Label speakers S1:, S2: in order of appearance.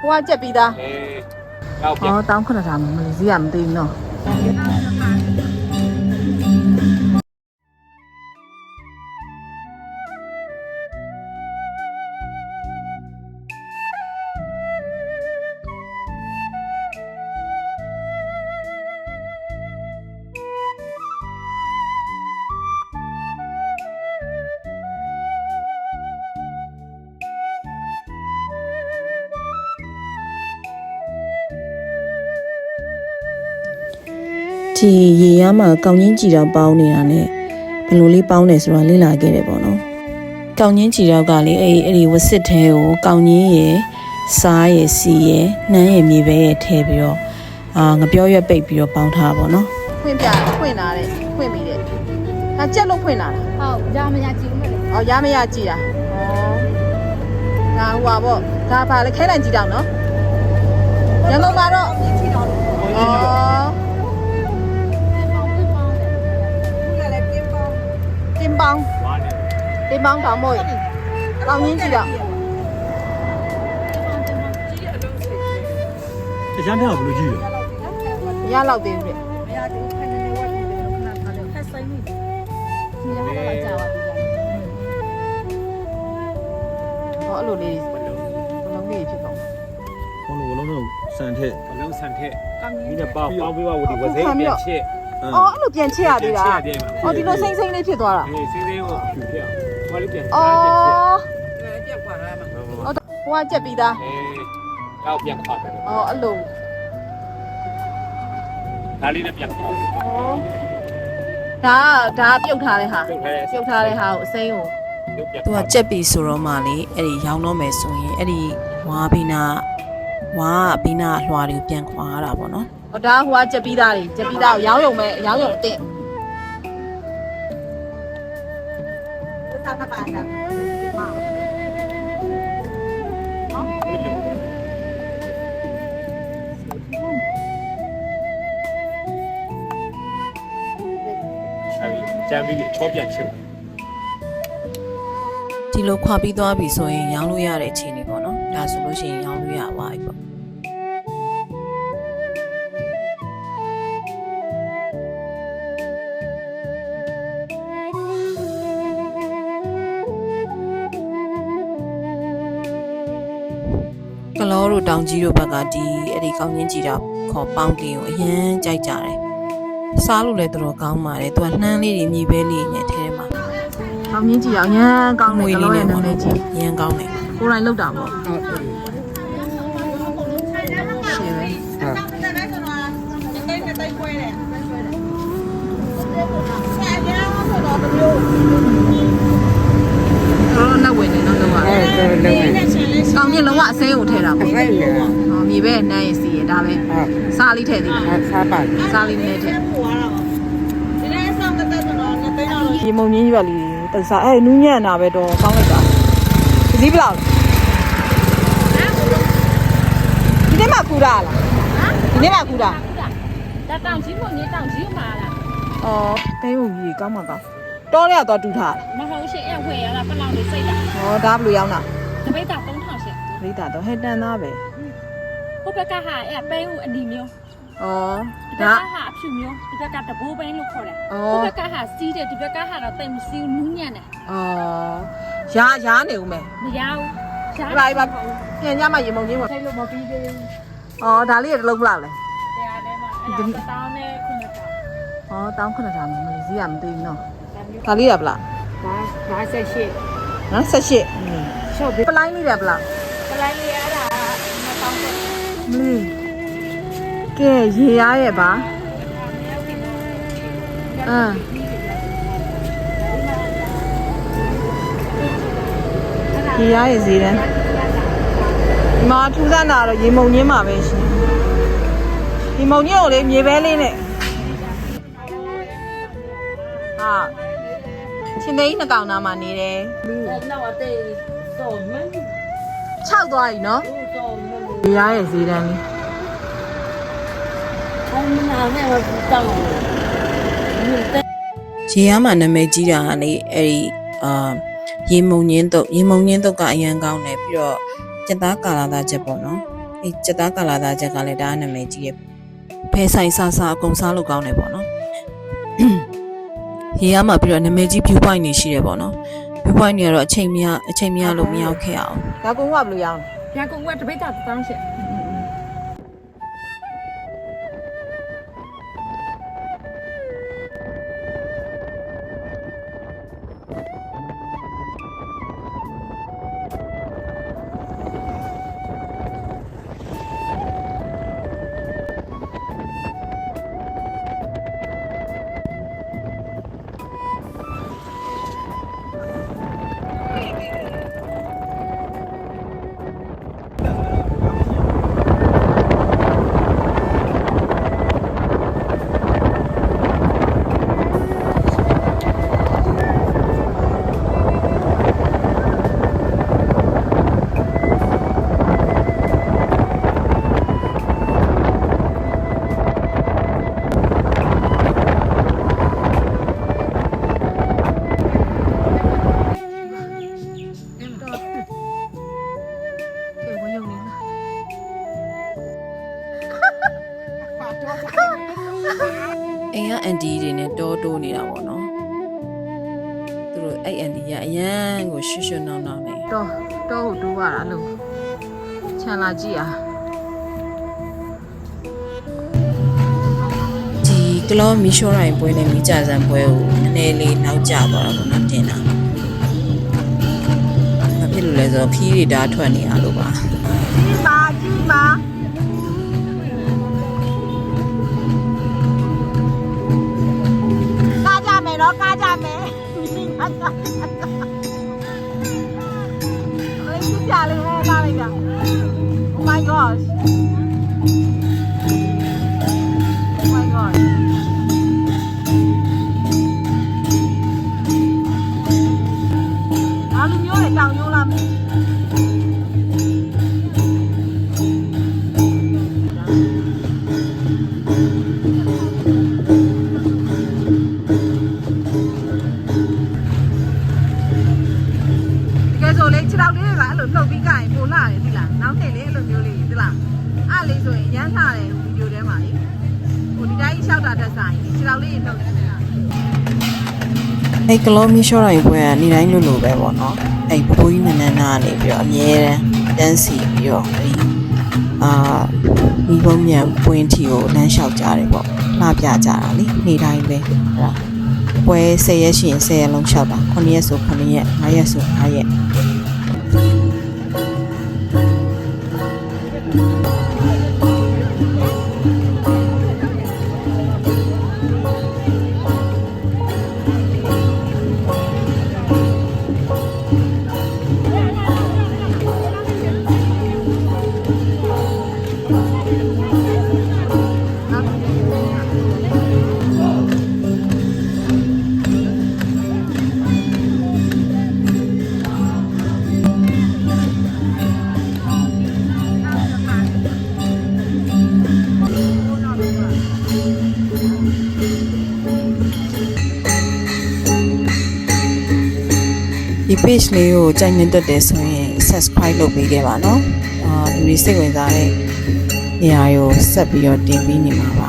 S1: ဟိုကကြက်ပြီးသား
S2: အေးရောက်ပြန်
S1: ဩတောင်းခဏထားမှာမလေးစီးရမသိဘူးနော် ဒီရေရမ်းမှာကောင်းချင်းကြည်တော့ပေါင်းနေတာနဲ့ဘယ်လိုလေးပေါင်းတယ်ဆိုတာလေ့လာခဲ့တယ်ပေါ့နော်။ကောင်းချင်းကြည်တော့ကလေအဲ့ဒီအဲ့ဒီဝစစ်ထဲကိုကောင်းချင်းရယ်စားရယ်စီရယ်နှမ်းရယ်မြေပဲရယ်ထည့်ပြီးတော့အာငပြောရွက်ပိတ်ပြီးတော့ပေါင်းထားပါပေါ့နော်။ဖွင့်ပြဖွင့်လာတယ်ဖွင့်ပြီးတယ်။ဒါကြက်လို့ဖွင့်လာတာ
S3: ဟုတ်ရမရကြည့်ဦးမယ်လေ။
S1: အော်ရမရကြည်တာ။ဩဒါဟွာပေါ့ဒါပါလေခဲလိုက်ကြည့်တော့နော်။ရန်ကုန်မှာတော့ 金邦တောင်မို့ကောင်းချင်းကြည့်တော့
S4: တခြားပြောင်းဘယ်လိုကြည့်လဲ
S1: မရတော့သေးဘူးတဲ့
S3: ဒီကတော့ကြာပါပြီ
S1: ဟောအဲ့လိုလေး
S2: ဘလုံး
S1: ဘလုံးလေးဖြစ်တော့
S4: ဘလုံးဘလုံးတော့စံထက်
S2: ဘလုံးဆန်ထက်ဒီနဲ့ပေါင်းပေါင်းပြီးတော့ဒီဝစိပြန်ချစ်
S1: အော်အဲ့လိုပြန်ချစ်ရသေးတာ
S2: ပြန်ချစ်ရတယ်မှာ
S1: အော်ဒီလိုစိမ့်စိမ့်လေးဖြစ်သွားတာ
S2: အေးစင်းစင်းကိုဖြူပြအောင် ဟောလေးပြန်
S1: အော်
S2: ပြန်ချစ်
S1: အော်ဟိုကကြက်ပြီးသား
S2: အေးရောက်ပြန်ခွာတယ်
S1: အော်အဲ့လို
S2: ဒါလေးနဲ့ပြန်ခွာ
S1: ဒါဒါပြုတ်ထားတဲ့ဟာ
S2: ပြုတ်ခဲ
S1: ပြုတ်ထားတဲ့ဟာကိုအစိမ်းကို
S2: ပြုတ်ပြန်
S5: သူကကြက်ပြီဆိုတော့မှလေအဲ့ဒီရောင်းတော့မယ်ဆိုရင်အဲ့ဒီဝါဘီနာဝါဘီနာအလွှာတွေကိုပြန်ခွာရတာပေါ့နော်
S1: ဟောဒါဟိုကကြက်ပြီးသားတွေကြက်ပြီးသားကိုရောင်းရုံပဲရောင်းရုံအတင်း သာကပါတာ
S2: အဲဒီကြမ်းပြီးချောပြန်ချစ်
S5: ဒီလိုခွာပြီးသွားပြီဆိုရင်ရောင်းလို့ရတဲ့အခြေအနေပေါ့နော်ဒါဆိုလို့ရှိရင်ရောင်းလို့ရပါပြီပေါ့ လောတို့တောင်ကြီးတို့ဘက်ကဒီအဲ့ဒီကောင်းချင်းကြီးတာခေါ်ပေါင်းတင်ကိုအရန်ကြိုက်ကြတယ်စားလို့လည်းတော်တော်ကောင်းပါတယ်သူကနှမ်းလေးတွေမြေပဲလေးနဲ့ထဲထဲမှာ
S1: ကောင်းချင်းကြည့်အောင်ရမ်းကောင်းတယ်ကလောရဲ့နာမည်ကြီး
S5: အရန်ကောင်းတယ်
S1: ကိုယ်တိုင်လောက်တာပေါ့ ချင်းလုံးဝအစိမ်းကိုထည့်တာပေါ့
S6: အဲ့လေ
S1: ဟောမြေပဲနှမ်းရစီရဒါပဲ
S6: ဟုတ်
S1: စားလေးထည့်သေးတယ်
S6: အစားပါ
S1: စားလေးနည်းနည်းထည့်ရေမုံကြီးရွက်လေးတစားအဲနူးညံ့တာပဲတော့ကောင်းလိုက်တာဒီစည်းဘလောက်ဒီနေ့မှခူတာလားဒီနေ့မှခူတာ
S3: ဒါတောင်ကြီးမနေတောင်ကြီးမှာလား
S1: အော်တဲဟုတ်ကြီးကောင်းမှာကောင်းတောထဲကတော့တူထား
S3: မဟုတ်ရှင်အဲ့ဝယ်ရတာပလောင်လေးစိတ်တာ
S1: ဟောဒါဘယ်လိုရောက်တာ
S3: တပိတ်တာ3000 ရှင်
S1: လိတာတော့ဟဲ့တန်သားပဲ
S3: ဟိုဘက်ကဟာအဲ့ပဲဦးအနီမျိုး
S1: အော်
S3: ဒီဘ
S1: ဒါ
S3: က်ကဟာအဖြူမျိုးဒီဘက်ကတဘိုးပဲလို့ခေါ်တယ်
S1: အော
S3: ဟို်ဘက်ကဟာစီးတယ်ဒီဘက်ကဟာတော့တိတ်မစီးဘူးနူးညံ့တယ်
S1: အော်ရာရာနေဦးမယ်
S3: မရဘူးရှား
S1: ဒီပါဒီပါပြန်ကြမှာရေမုံကြီးမှာ
S3: ထိုက်လို့မပြီးသေးဘူး
S1: အော်ဒါလေးရတစ်လုံးဘလောက်လဲ
S3: တရားထဲမှာအဲ့ဒါတောင်းနဲ့ခုနက
S1: ဟောတောင်းခဏထားမှာမလေးစီးရမသိဘူးနော်ဒါလေးရဘလား
S3: ဒါဒါဆက်ရှိ
S1: နော်ဆက်ရှစ်
S3: ရှော့
S1: ပလိုင်းလေးရဘလား
S3: ပ လိုက်လေးအဲ့ဒါမတောင်းတဲ့
S1: မလေးကဲရေရရဲ့ပါအမ်ရေရရဲ့ဈေးတန်းဒီမှာထူးဆန်းတာတော့ရေမုံညင်းမှာပဲရှင်ဒီမုံညင်းကိုလေမြေပဲလေးနဲ့ဟာရှင်သိန်းနှစ်ကောင်နာမှာနေတယ်
S3: နောက်အသေးစောမင်း
S1: 6သွားပြီနော်
S3: စောမင်း
S1: ရေရရဲ့ဈေးတန်းလေး
S3: အမနာနဲ့တောင်း
S5: ရေရမှာနာမည်ကြီးတာကလေအဲ့ဒီအာရေမုံညင်းတုတ်ရေမုံညင်းတုတ်ကအရန်ကောင်းတယ်ပြီးတော့ကျက်သားကာလာသားချက်ပေါ့နော်အဲ့စက်သားကလာသားချက်ကလည်းဒါကနာမည်ကြီးရဲ့ဖဲဆိုင်ဆာဆာအကုန်စားလို့ကောင်းတယ်ပေါ့နော်ရေရမှာပြီးတော့နာမည်ကြီး view point နေရှိတယ်ပေါ့နော် view point တွေကတော့အချိန်မရအချိန်မရလို့မရောက်ခဲ့အောင်
S1: ဒါကုန်းကဘယ်လိုရအောင်
S3: ရန်ကုန်ကတပိတ်တာတန်းရှက်
S5: အိမ်ကအန်တီတွေနဲ့တောတိုးနေတာပေါ့နော်သူတို့အဲ့အန်တီကအရန်ကိုရွှွှွနှောင်းနှောင်းနေ
S1: တော့တော့ဟုတ်တိုးရတာလို့ခြံလာကြည့်အား
S5: ဒီကလောမီရှိုးရိုင်ပွဲနဲ့မိကြဆန်ပွဲကိုနည်းနည်းလေးနောက်ကျသွားတာပေါ့နော်တင်တာဘာဖြစ်လို့လဲဆိုတော့ခီးတွေဓာတ်ထွက်နေရလို့ပါ
S1: ကြီးပါကြီးပါ ကြမယ်တော့ အဲ့ကလောမီရှိုးရိုင်ပွဲ
S5: ကနေတိုင်းလို့လို့ပဲပေါ့နော်အဲ့ဘိုးကြီးနန်းနန်းနာကနေပြီးတော့အမြဲတမ်းတန်းစီပြီးတော့အဲ့ဒီအာမိဘမြန်ပွင့်ထီကိုလမ်းလျှောက်ကြတယ်ပေါ့လှပြကြတာလေနေတိုင်းပဲအဲ့ဒါပွဲ10ရက်ရှိရင်10ရက်လုံးလျှောက်တာ9ရက်ဆို9ရက်9ရက်ဆို9ရက် page လေးကိုကြိုက်နေတတ်တယ်ဆိုရင် subscribe လုပ်ပေးခဲ့ပါနော်အာလူတွေစိတ်ဝင်စားတဲ့နေရာကိုဆက်ပြီးတော့တင်ပေးနေမှာပါ